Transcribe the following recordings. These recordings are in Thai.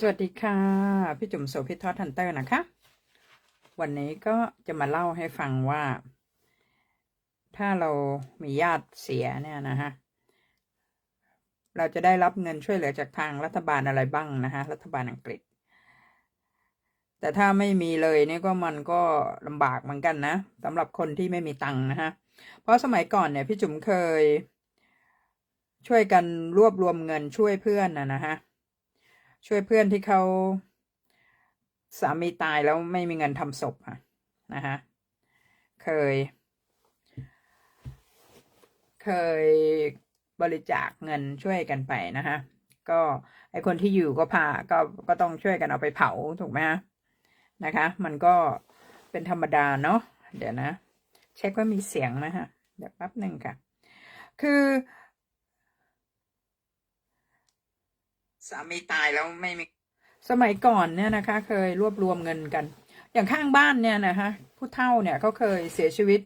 สวัสดีค่ะ พี่จุ๋มโสภิททอทันเตอร์นะคะ วันนี้ก็จะมาเล่าให้ฟังว่า ถ้าเรามีญาติเสียเนี่ยนะฮะ เราจะได้รับเงินช่วยเหลือจากทางรัฐบาลอะไรบ้างนะคะรัฐบาลอังกฤษ แต่ถ้าไม่มีเลยเนี่ยก็มันก็ลำบากเหมือนกันนะสำหรับคนที่ไม่มีตังค์นะฮะ เพราะสมัยก่อนเนี่ยพี่จุ๋มเคย ช่วยกันรวบรวมเงินช่วยเพื่อนนะนะฮะ ช่วยเพื่อนที่เขาสามีตายแล้วไม่มีเงินทำศพค่ะนะฮะเคย เคยบริจาคเงินช่วยกันไปนะฮะก็ไอคนที่อยู่ก็พาก็ก็ต้องช่วยกันเอาไปเผาถูกไหมฮะนะคะ มันก็เป็นธรรมดาเนาะเดี๋ยวนะ เช็คว่ามีเสียงนะฮะเดี๋ยวแป๊บหนึ่งค่ะ คือ สามีตายแล้วไม่มีสมัยก่อนเนี่ยนะคะ เคยรวบรวมเงินกัน อย่างข้างบ้านเนี่ยนะคะผู้เฒ่าเนี่ยเขาเคยเสียชีวิต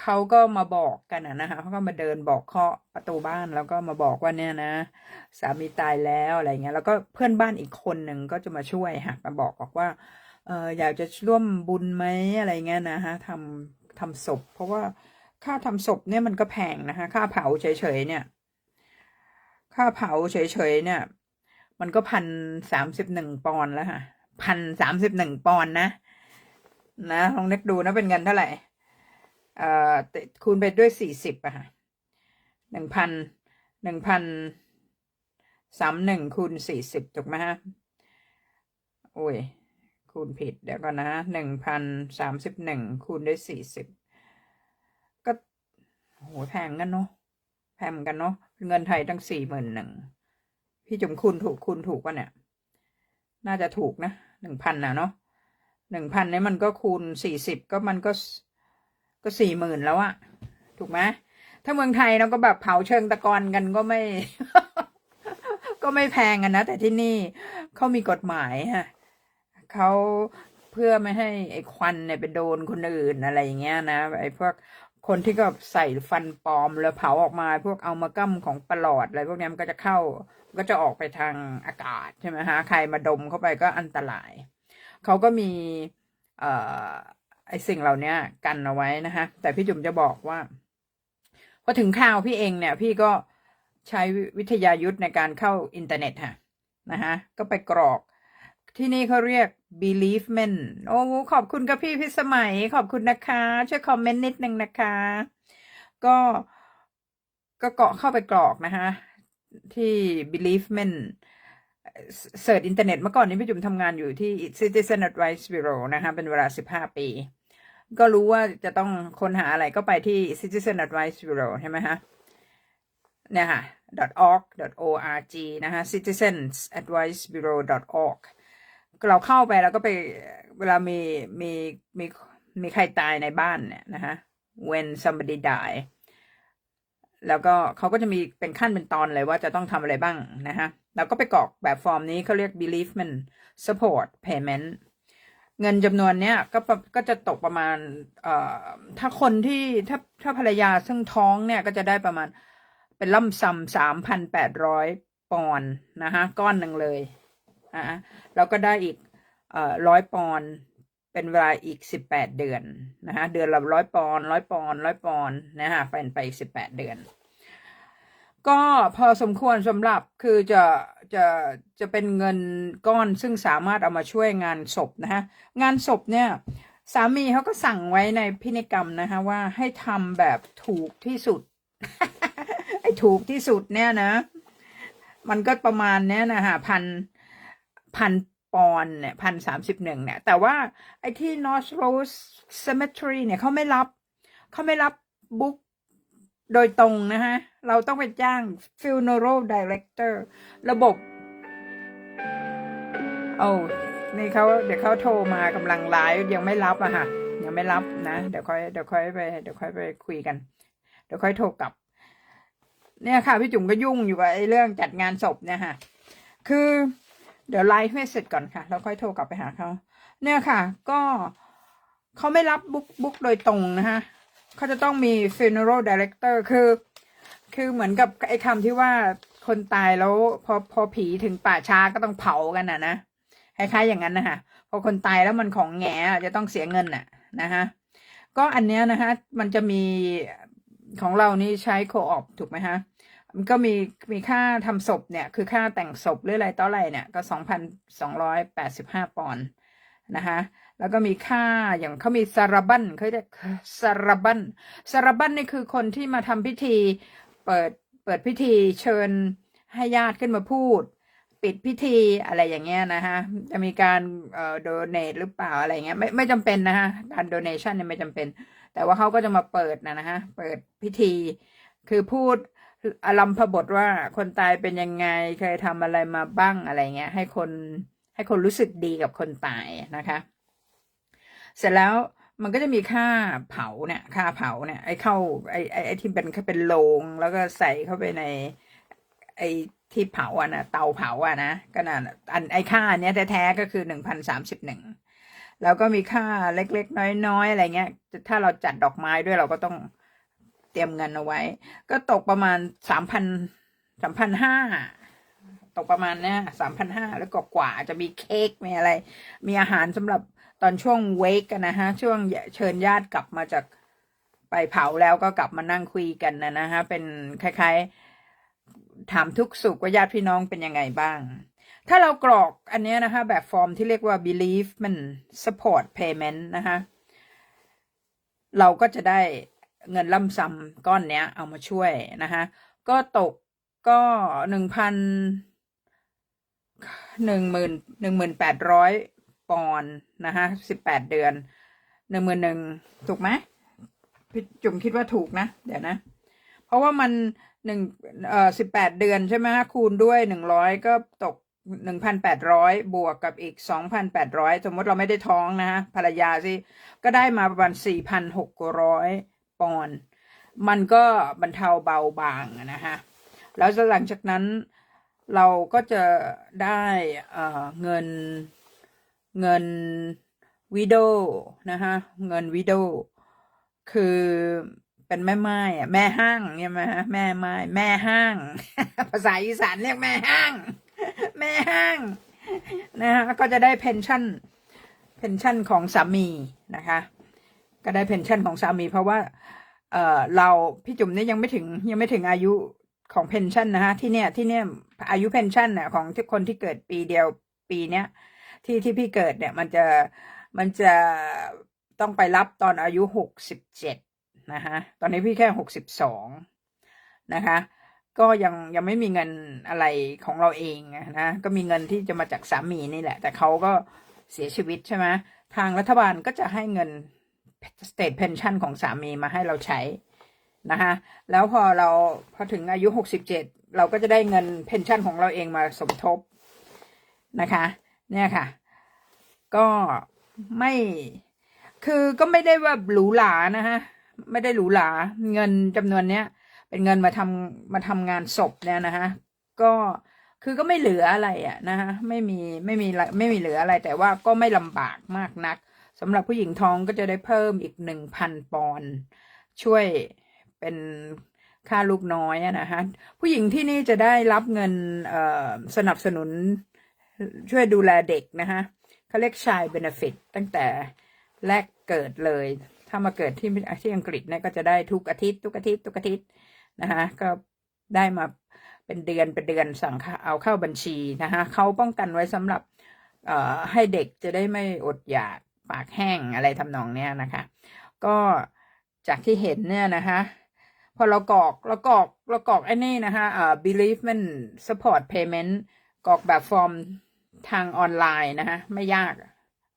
เขาก็มาบอกกันนะนะคะเขาก็มาเดินบอกเคาะประตูบ้านแล้วก็มาบอกว่าเนี่ยนะ สามีตายแล้วอะไรเงี้ยแล้วก็เพื่อนบ้านอีกคนหนึ่งก็จะมาช่วยค่ะมาบอกบอกว่าเอออยากจะร่วมบุญไหมอะไรเงี้ยนะคะทำทำศพ เพราะว่าค่าทำศพเนี่ยมันก็แพงนะคะ ค่าเผาเฉยๆเนี่ย ค่าเผาเฉยๆเนี่ย มันก็พันสามสิบหนึ่งปอนแล้วค่ะพันสามสิบหนึ่งปอนนะ นะลองนึกดูนะเป็นเงินเท่าไหร่เอ่อคูณไปด้วยสี่สิบอะค่ะหนึ่งพันหนึ่งพันสามหนึ่งคูณสี่สิบถูกไหมฮะโอ้ยคูณผิดเดี๋ยวก่อนนะหนึ่งพันสามสิบหนึ่งคูณด้วยสี่สิบก็โหแพงกันเนาะแพงกันเนาะเงินไทยตั้งสี่หมื่นหนึ่ง พี่จุ๋มคูณถูกคูณถูกป่ะเนี่ย น่าจะถูกนะหนึ่งพันนะเนาะหนึ่งพันเนี่ยมันก็คูณสี่สิบก็มันก็ก็สี่หมื่นแล้วอะถูกไหมถ้าเมืองไทยเราก็แบบเผาเชิงตะกอนกันก็ไม่ ก็ไม่แพงอะนะ แต่ที่นี่เขามีกฎหมายฮะเขาเพื่อไม่ให้ไอ้ควันเนี่ยไปโดนคนอื่นอะไรอย่างเงี้ยนะไอ้พวก คนที่ก็ใส่ฟันปลอมแล้วเผาออกมาพวกเอามากั้มของประหลอดอะไรพวกนี้มันก็จะเข้าก็จะออกไปทางอากาศใช่ไหมฮะใครมาดมเข้าไปก็อันตราย เขาก็มีเอ่อไอสิ่งเหล่านี้กันเอาไว้นะคะแต่พี่จุ๋มจะบอกว่าพอถึงข่าวพี่เองเนี่ย พี่ก็ใช้วิทยายุทธในการเข้าอินเทอร์เน็ตค่ะนะคะก็ไปกรอกที่นี่เขาเรียก believement โอ้ขอบคุณกับพี่พิสมัย ขอบคุณนะคะ ช่วยคอมเมนต์นิดนึงนะคะ ก็ก็เกาะเข้าไปกรอกนะคะที่ believement เสิร์ชอินเทอร์เน็ตเมื่อก่อนนี้พี่จุ๋มทำงานอยู่ที่ Citizen Advice Bureau นะคะเป็นเวลา 15 ปี ก็รู้ว่าจะต้องค้นหาอะไรก็ไปที่ Citizen Advice Bureau ใช่ไหมฮะเนี่ยค่ะ .org .org นะคะ citizens advice bureau .org เราเข้าไปแล้วก็ไปเวลามีมีมีมีใครตายในบ้านเนี่ยนะคะ when somebody die แล้วก็เขาก็จะมีเป็นขั้นเป็นตอนเลยว่าจะต้องทำอะไรบ้างนะฮะ แล้วก็ไปกรอกแบบฟอร์มนี้เขาเรียก beliefment support payment เงินจำนวนเนี้ยก็ประก็จะตกประมาณเอ่อถ้าคนที่ถ้าถ้าภรรยาซึ่งท้องเนี่ยก็จะได้ประมาณเป็นล่ำซำสามพันแปดร้อยปอนด์นะฮะ ก้อนหนึ่งเลย อะแล้วก็ได้อีกร้อยปอนด์เป็นเวลาอีกสิบแปดเดือนนะฮะเดือนละร้อยปอนร้อยปอนร้อยปอนนะฮะเป็นไปอีกสิบแปดเดือน ก็พอสมควรสำหรับคือจะจะจะเป็นเงินก้อนซึ่งสามารถเอามาช่วยงานศพนะฮะงานศพเนี่ยสามีเขาก็สั่งไว้ในพินัยกรรมนะคะว่าให้ทำแบบถูกที่สุด ไอ้ถูกที่สุดเนี่ยนะ มันก็ประมาณเนี้ยนะฮะพัน พันปอนเนี่ยพันสามสิบหนึ่งเนี่ย แต่ว่าไอ้ที่ North Rose Cemetery เนี่ยเขาไม่รับเขาไม่รับบุ๊กโดยตรงนะฮะ เราต้องไปจ้าง funeral director ระบบ โอ้นี่เขาเดี๋ยวเขาโทรมากำลังไลฟ์ยังไม่รับอะค่ะ ยังไม่รับนะ เดี๋ยวค่อยเดี๋ยวค่อยไปเดี๋ยวค่อยไปคุยกัน เดี๋ยวค่อยโทรกลับ เนี่ยค่ะ พี่จุ๋มก็ยุ่งอยู่กับไอ้เรื่องจัดงานศพเนี่ยค่ะ คือ เดี๋ยวไลฟ์ให้เสร็จก่อนค่ะ แล้วค่อยโทรกลับไปหาเขาเนี่ยค่ะ ก็เขาไม่รับบุ๊กบุ๊กโดยตรงนะฮะเขาจะต้องมี funeral director คือ คือเหมือนกับไอ้คำที่ว่าคนตายแล้ว พอพอผีถึงป่าช้าก็ต้องเผากันอะนะคล้ายๆอย่างนั้นนะคะพอคนตายแล้วมันของแงอะจะต้องเสียเงินน่ะนะคะก็อันเนี้ยนะคะมันจะมีของเรานี่ใช้โคออปถูกไหมคะ มันก็มีมีค่าทำศพเนี่ยคือค่าแต่งศพหรืออะไรต่ออะไรเนี่ยก็สองพันสองร้อยแปดสิบห้าปอนด์นะคะแล้วก็มีค่าอย่างเขามีซาราบันเขาเรียกซาราบันซาราบันนี่คือคนที่มาทำพิธีเปิดเปิดพิธีเชิญให้ญาติขึ้นมาพูด ปิดพิธีอะไรอย่างเงี้ยนะคะจะมีการเอ่อโดเนทหรือเปล่าอะไรเงี้ยไม่ไม่จำเป็นนะคะการโดเนชันเนี่ยไม่จำเป็น แต่ว่าเขาก็จะมาเปิดนะนะฮะเปิดพิธีคือพูด อารมพบทว่าคนตายเป็นยังไงเคยทำอะไรมาบ้างอะไรเงี้ย ให้คนให้คนรู้สึกดีกับคนตายนะคะ เสร็จแล้วมันก็จะมีค่าเผาเนี่ยค่าเผาเนี่ยไอ้เข้าไอ้ไอ้ไอ้ที่เป็นเป็นโลงแล้วก็ใส่เข้าไปใน ไอ้ที่เผาอะนะเตาเผาอะนะก็น่ะอันไอ้ค่าเนี้ยแท้ๆก็คือหนึ่งพันสามสิบหนึ่งแล้วก็มีค่าเล็กๆ น้อยๆอะไรเงี้ย ถ้าเราจัดดอกไม้ด้วยเราก็ต้อง ตรียมเงินเอาไว้ ก็ตกประมาณสามพันสามพันห้าตกประมาณเนี้ยสามพันห้าแล้วก็กว่าจะมีเค้กมีอะไร มีอาหารสำหรับตอนช่วงเวกกันนะฮะ ช่วงเชิญญาติกลับมาจากไปเผาแล้วก็กลับมานั่งคุยกันนะนะฮะ เป็นคล้ายๆ ถามทุกสุขว่าญาติพี่น้องเป็นยังไงบ้าง ถ้าเรากรอกอันนี้นะคะ แบบฟอร์มที่เรียกว่า belief มัน support payment นะคะเราก็จะได้ เงินล่ำซ้ำก้อนเนี้ย เอามาช่วยนะคะก็ตกก็หนึ่งพันหนึ่งหมื่นหนึ่งหมื่นแปดร้อยปอนนะคะสิบแปดเดือนหนึ่งหมื่นหนึ่งถูกไหมพี่จุ๋มคิดว่าถูกนะ เดี๋ยวนะ เพราะว่ามันหนึ่งเอ่อสิบแปดเดือนใช่ไหมคูณด้วยหนึ่งร้อยก็ตกหนึ่งพันแปดร้อยบวกกับอีกสองพันแปดร้อยสมมติเราไม่ได้ท้องนะฮะภรรยาสิ ก็ได้มาประมาณสี่พันหกร้อย ปอน มันก็บรรเทาเบาบางนะฮะแล้วหลังจากนั้นเราก็จะได้เเงินเงินวิดโอนะคะเงินวิดโอคือเป็นแม่ไม้อะแม่ห้างใช่ไหมฮะแม่ไม้แม่ห้าง ภาษาอีสานเรียกแม่ห้าง แม่ห้างนะคะก็จะได้เพนชั่นเพนชั่นของสามีนะคะ ก็ได้เพนชั่นของสามี เพราะว่าเออเราพี่จุ๋มเนี่ยยังไม่ถึงยังไม่ถึงอายุของเพนชั่นนะฮะที่เนี่ยที่เนี่ยอายุเพนชั่นเนี่ยของทุกคนที่เกิดปีเดียวปีเนี้ยที่ที่พี่เกิดเนี่ยมันจะมันจะต้องไปรับตอนอายุหกสิบเจ็ดนะฮะตอนนี้พี่แค่หกสิบสองนะคะก็ยังยังไม่มีเงินอะไรของเราเองนะก็มีเงินที่จะมาจากสามีนี่แหละ แต่เขาก็เสียชีวิตใช่ไหมทางรัฐบาลก็จะให้เงิน state pension ของสามีมาให้เราใช้นะคะแล้วพอเราพอถึงอายุหกสิบเจ็ดเราก็จะได้เงินเพนชั่นของเราเองมาสมทบนะคะ เนี่ยค่ะ ก็ไม่คือก็ไม่ได้ว่าหรูหรานะฮะไม่ได้หรูหราเงินจำนวนเนี้ย เป็นเงินมาทำมาทำงานศพเนี่ยนะฮะก็คือก็ไม่เหลืออะไรอะ่ะนะฮะไม่มีไม่มีไม่มีเหลืออะไรแต่ว่าก็ไม่ลำบากมากนัก สำหรับผู้หญิงท้องก็จะได้เพิ่มอีกหนึ่งพันปอนด์ช่วยเป็นค่าลูกน้อยนะฮะผู้หญิงที่นี่จะได้รับเงินสนับสนุนช่วยดูแลเด็กนะฮะเขาเรียกชายเบนฟิตตั้งแต่แรกเกิดเลย ถ้ามาเกิดที่ที่อังกฤษเนี่ยก็จะได้ทุกอาทิตย์ทุกอาทิตย์ทุกอาทิตย์นะคะก็ได้มาเป็นเดือนเป็นเดือนสั่งเอาเข้าบัญชีนะคะเขาป้องกันไว้สำหรับให้เด็กจะได้ไม่อดอยาก ปากแห้งอะไรทำนองเนี้ยนะคะ ก็จากที่เห็นเนี่ยนะคะพอเรากรอกเรากรอกเรากรอกไอ้นี่นะคะเอ่อ bereavement support payment กรอกแบบฟอร์มทางออนไลน์นะคะไม่ยาก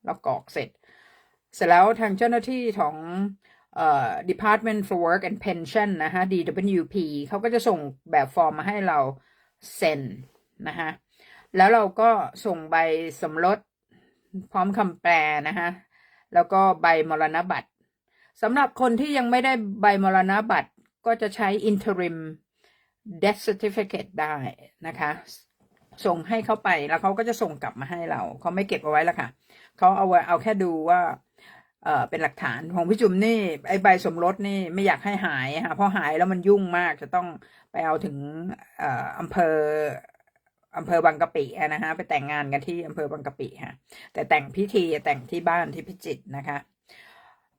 เรากรอกเสร็จ เสร็จแล้วทางเจ้าหน้าที่ของเอ่อ Department for Work and Pension นะคะ DWP เขาก็จะส่งแบบฟอร์มมาให้เราเซ็นนะคะแล้วเราก็ส่งใบสมรส พร้อมคำแปลนะคะแล้วก็ใบมรณบัตรสำหรับคนที่ยังไม่ได้ใบมรณบัตรก็จะใช้ interim death certificate ได้นะคะ ส่งให้เขาไปแล้วเขาก็จะส่งกลับมาให้เรา เขาไม่เก็บเอาไว้แล้วค่ะ เขาเอาเอาแค่ดูว่าเออเป็นหลักฐานของพี่จุ๋มนี่ไอใบสมรสนี่ไม่อยากให้หายค่ะเพราะหายแล้วมันยุ่งมากจะต้องไปเอาถึงอออำเภอ อำเภอบางกะปินะฮะไปแต่งงานกันที่อำเภอบางกะปิค่ะแต่แต่งพิธีแต่งที่บ้านที่พิจิตรนะคะ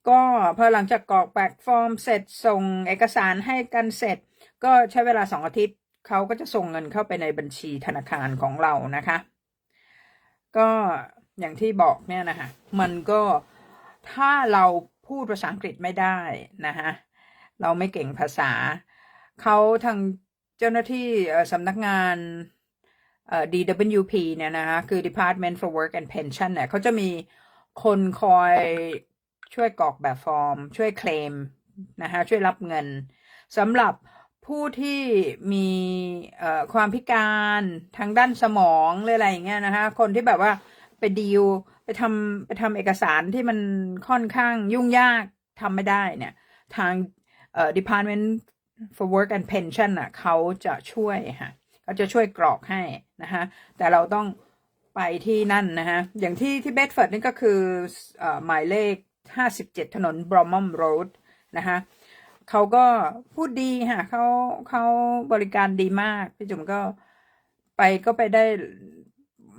ก็พอหลังจากกรอกแบบฟอร์มเสร็จส่งเอกสารให้กันเสร็จ ก็ใช้เวลาสองอาทิตย์เขาก็จะส่งเงินเข้าไปในบัญชีธนาคารของเรานะคะ ก็อย่างที่บอกเนี่ยนะคะมันก็ถ้าเราพูดภาษาอังกฤษไม่ได้นะคะเราไม่เก่งภาษาเขาทางเจ้าหน้าที่สำนักงาน DWP เนี่ยนะคะคือ Department for Work and Pension เนี่ยเขาจะมีคนคอยช่วยกรอกแบบฟอร์ม ช่วยเคลมนะคะช่วยรับเงินสำหรับผู้ที่มีความพิการทางด้านสมองหรืออะไรอย่างเงี้ยนะคะคนที่แบบว่าไปดีลไปทำไปทำเอกสารที่มันค่อนข้างยุ่งยากทำไม่ได้เนี่ยทาง Department for Work and Pension อะเขาจะช่วยค่ะ เขาจะช่วยกรอกให้นะคะแต่เราต้องไปที่นั่นนะคะอย่างที่ที่เบดฟอร์ดนี่ก็คืออหมายเลข 57 ถนนบรอม m มโรดนะคะเขาก็พูดดีค่ะเขาเขาบริการดีมาก พี่จุ๋มก็ไปก็ไปได้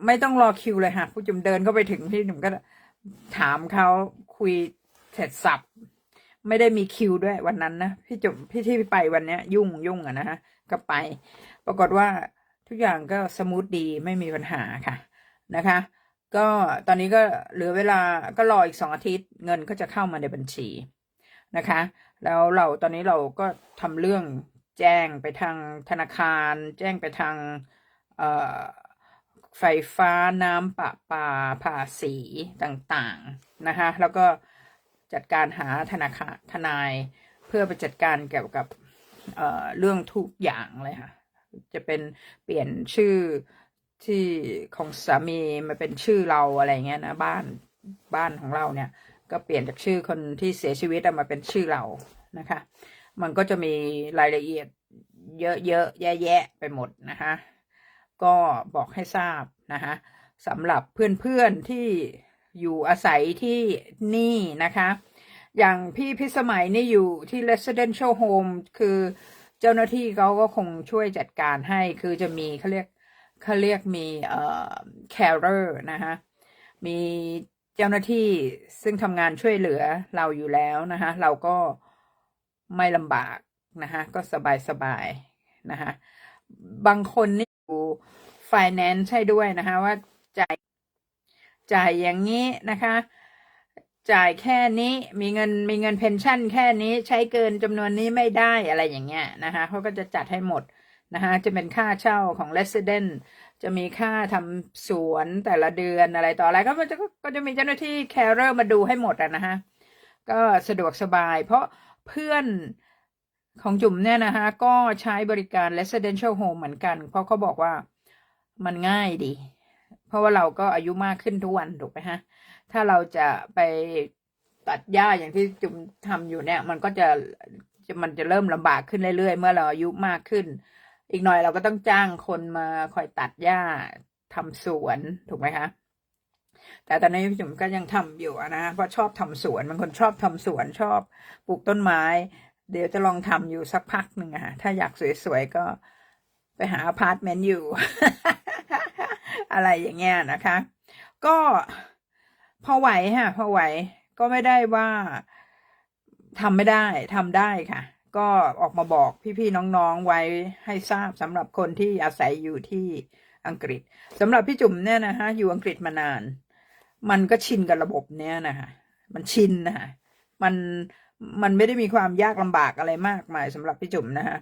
ไม่ต้องรอคิวเลยค่ะพี่จุ๋มเดินเข้าไปถึงพี่จุ๋มก็ถามเขาคุยเสร็จสับไม่ได้มีคิวด้วยวันนั้นนะพี่จุ๋มพี่ที่ไปวันเนี้ย ยุ่งยุ่งอะนะฮะก็ไป ปรากฏว่าทุกอย่างก็สมูทดีไม่มีปัญหาค่ะนะคะ ก็ตอนนี้ก็เหลือเวลาก็รออีกสองอาทิตย์ เงินก็จะเข้ามาในบัญชีนะคะ แล้วเราตอนนี้เราก็ทำเรื่องแจ้งไปทางธนาคาร แจ้งไปทางเอ่อไฟฟ้าน้ำประปาภาษีต่างๆนะคะ แล้วก็จัดการหาธนาคารทนายเพื่อไปจัดการเกี่ยวกับเอ่อเรื่องทุกอย่างเลยค่ะ จะเป็นเปลี่ยนชื่อที่ของสามีมาเป็นชื่อเราอะไรเงี้ยนะบ้านบ้านของเราเนี่ย ก็เปลี่ยนจากชื่อคนที่เสียชีวิตมาเป็นชื่อเรานะคะ มันก็จะมีรายละเอียดเยอะๆแยะๆไปหมดนะคะ ก็บอกให้ทราบนะคะสำหรับเพื่อนๆที่อยู่อาศัยที่นี่นะคะ อย่างพี่พิสมัยนี่อยู่ที่ residential home คือ เจ้าหน้าที่เขาก็คงช่วยจัดการให้คือจะมีเขาเรียกเขาเรียกมีเอ่อ carer นะคะมีเจ้าหน้าที่ซึ่งทำงานช่วยเหลือเราอยู่แล้วนะคะเราก็ไม่ลำบากนะคะก็สบายสบายๆนะคะบางคนนี่อยู่ finance ให้ด้วยนะคะว่าจ่ายจ่ายอย่างนี้นะคะ จ่ายแค่นี้มีเงินมีเงินเพนชั่นแค่นี้ใช้เกินจำนวนนี้ไม่ได้อะไรอย่างเงี้ยนะคะเขาก็จะจัดให้หมดนะคะจะเป็นค่าเช่าของ resident จะมีค่าทำสวนแต่ละเดือนอะไรต่ออะไรก็จะก็จะมีเจ้าหน้าที่ carer มาดูให้หมดอะนะคะก็สะดวกสบาย เพราะเพื่อนของจุ๋มเนี่ยนะคะก็ใช้บริการ residential home เหมือนกัน เพราะเขาบอกว่ามันง่ายดี เพราะว่าเราก็อายุมากขึ้นทุกวันถูกไหมฮะ ถ้าเราจะไปตัดหญ้าอย่างที่จุ๋มทำอยู่เนี่ย มันก็จะมันจะเริ่มลำบากขึ้นเรื่อยๆ เมื่อเราอายุมากขึ้น อีกหน่อยเราก็ต้องจ้างคนมาคอยตัดหญ้าทำสวนถูกไหมคะแต่ตอนนี้จุ๋มก็ยังทำอยู่นะเพราะชอบทำสวนบางคนชอบทำสวนชอบปลูกต้นไม้ เดี๋ยวจะลองทำอยู่สักพักหนึ่งอะค่ะถ้าอยากสวยๆก็ไปหาอพาร์ตเมนต์อยู่ อะไรอย่างเงี้ยนะคะ ก็ พอไหวค่ะพอไหวก็ไม่ได้ว่าทำไม่ได้ทำได้ค่ะ ก็ออกมาบอกพี่ๆน้องๆไว้ให้ทราบสำหรับคนที่อาศัยอยู่ที่อังกฤษสำหรับพี่จุ๋มเนี่ยนะคะอยู่อังกฤษมานาน มันก็ชินกับระบบเนี้ยนะคะมันชินนะคะมันมันไม่ได้มีความยากลำบากอะไรมากมายสำหรับพี่จุ๋มนะคะ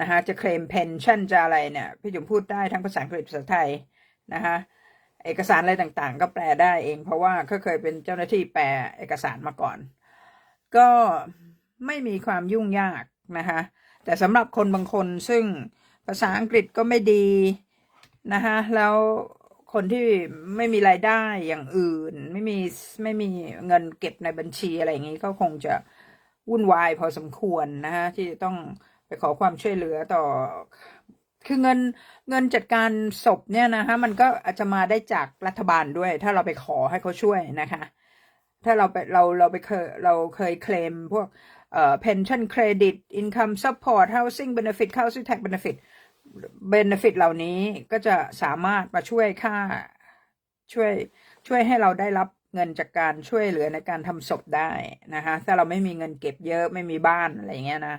นะคะจะเคลมเพนชั่นจะอะไรเนี่ยพี่จุ๋มพูดได้ทั้งภาษาอังกฤษภาษาไทยนะคะ เอกสารอะไรต่างๆ ก็แปลได้เอง เพราะว่าก็เคยเป็นเจ้าหน้าที่แปลเอกสารมาก่อน ก็ไม่มีความยุ่งยากนะคะ แต่สำหรับคนบางคนซึ่งภาษาอังกฤษก็ไม่ดีนะคะแล้วคนที่ไม่มีรายได้อย่างอื่น ไม่มีไม่มีเงินเก็บในบัญชีอะไรอย่างนี้ก็คงจะวุ่นวายพอสมควรนะคะที่ต้องไปขอความช่วยเหลือต่อ คือเงินเงินจัดการศพเนี่ยนะคะมันก็อาจจะมาได้จากรัฐบาลด้วย ถ้าเราไปขอให้เขาช่วยนะคะ ถ้าเราไปเราเราไปเคยเราเคยเคลมพวกเอ่อ pension credit income support housing benefit housing tax benefit benefit เหล่านี้ก็จะสามารถมาช่วยค่าช่วยช่วยให้เราได้รับเงินจากการช่วยเหลือในการทำศพได้นะคะถ้าเราไม่มีเงินเก็บเยอะไม่มีบ้านอะไรอย่างเงี้ยนะ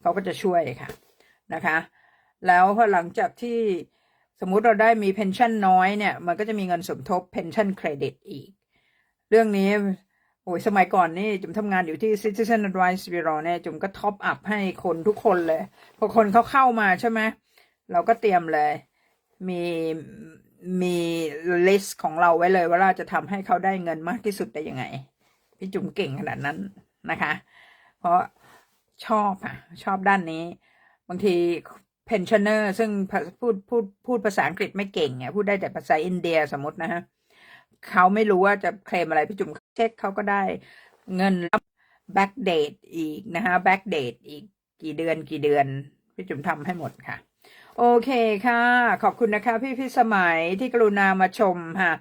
เขาก็จะช่วยค่ะนะคะ แล้วพอหลังจากที่สมมุติเราได้มีเพนชั่นน้อยเนี่ย มันก็จะมีเงินสมทบเพนชั่นเครดิตอีก เรื่องนี้โอ้ยสมัยก่อนนี่จุ๋มทำงานอยู่ที่ Citizen Advice Bureau เนี่ยจุ๋มก็ท็อปอัพให้คนทุกคนเลย พอคนเขาเข้ามาใช่ไหมเราก็เตรียมเลย มีมีลิสต์ของเราไว้เลยว่าเราจะทำให้เขาได้เงินมากที่สุดได้ยังไง พี่จุ๋มเก่งขนาดนั้นนะคะ เพราะชอบอะ ชอบด้านนี้ บางที pensioner ซึ่งพูดพูดพูดภาษาอังกฤษไม่เก่งอะพูดได้แต่ภาษาอินเดียสมมตินะฮะเขาไม่รู้ว่าจะเคลมอะไรพี่จุ๋มเช็คเขาก็ได้เงินรับ back date อีกนะคะ back date อีกกี่เดือนกี่เดือนพี่จุ๋มทำให้หมดค่ะ โอเคค่ะ ขอบคุณนะคะพี่พี่สมัยที่กรุณามาชมค่ะ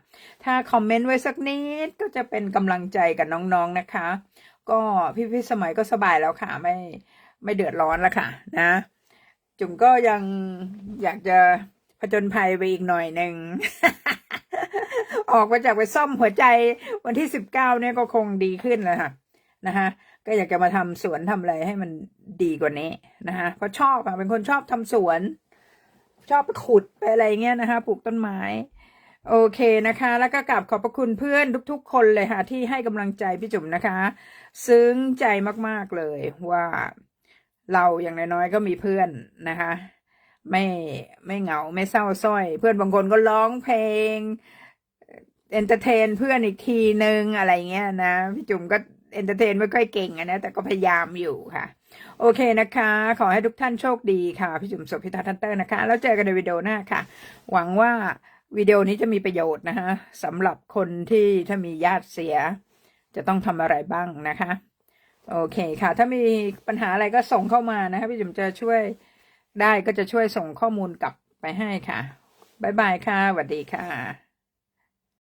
ถ้าคอมเมนต์ไว้สักนิดก็จะเป็นกำลังใจกับน้องๆนะคะ ก็พี่พี่สมัยก็สบายแล้วค่ะ ไม่ไม่เดือดร้อนแล้วค่ะ นะ จุ๋มก็ยังอยากจะผจญภัยไปอีกหน่อยหนึ่ง ออกมาจากไปซ่อมหัวใจวันที่สิบเก้าเนี่ยก็คงดีขึ้นแล้วค่ะนะคะก็อยากจะมาทำสวนทำอะไรให้มันดีกว่านี้นะคะเพราะชอบอะเป็นคนชอบทำสวน ชอบไปขุดไปอะไรเงี้ยนะคะปลูกต้นไม้ โอเคนะคะ แล้วก็กลับขอบพระคุณเพื่อนทุกๆ คนเลยค่ะ ที่ให้กำลังใจพี่จุ๋มนะคะ ซึ้งใจมากๆเลยว่า เราอย่างน้อยๆก็มีเพื่อนนะคะ ไม่ไม่เหงาไม่เศร้าสร้อย เพื่อนบางคนก็ร้องเพลงเอนเตอร์เทนเพื่อนอีกทีนึงอะไรเงี้ยนะพี่จุ๋มก็เอนเตอร์เทนไม่ค่อยเก่งนะแต่ก็พยายามอยู่ค่ะ โอเคนะคะ ขอให้ทุกท่านโชคดีค่ะ พี่จุ๋มสุพิธาทันเตอร์นะคะ แล้วเจอกันในวิดีโอหน้าค่ะ หวังว่าวิดีโอนี้จะมีประโยชน์นะคะสำหรับคนที่ถ้ามีญาติเสีย จะต้องทำอะไรบ้างนะคะ โอเคค่ะ ถ้ามีปัญหาอะไรก็ส่งเข้ามานะคะพี่จุ๋มจะช่วยได้ก็จะช่วยส่งข้อมูลกลับไปให้ค่ะ บ๊ายบายค่ะสวัสดีค่ะ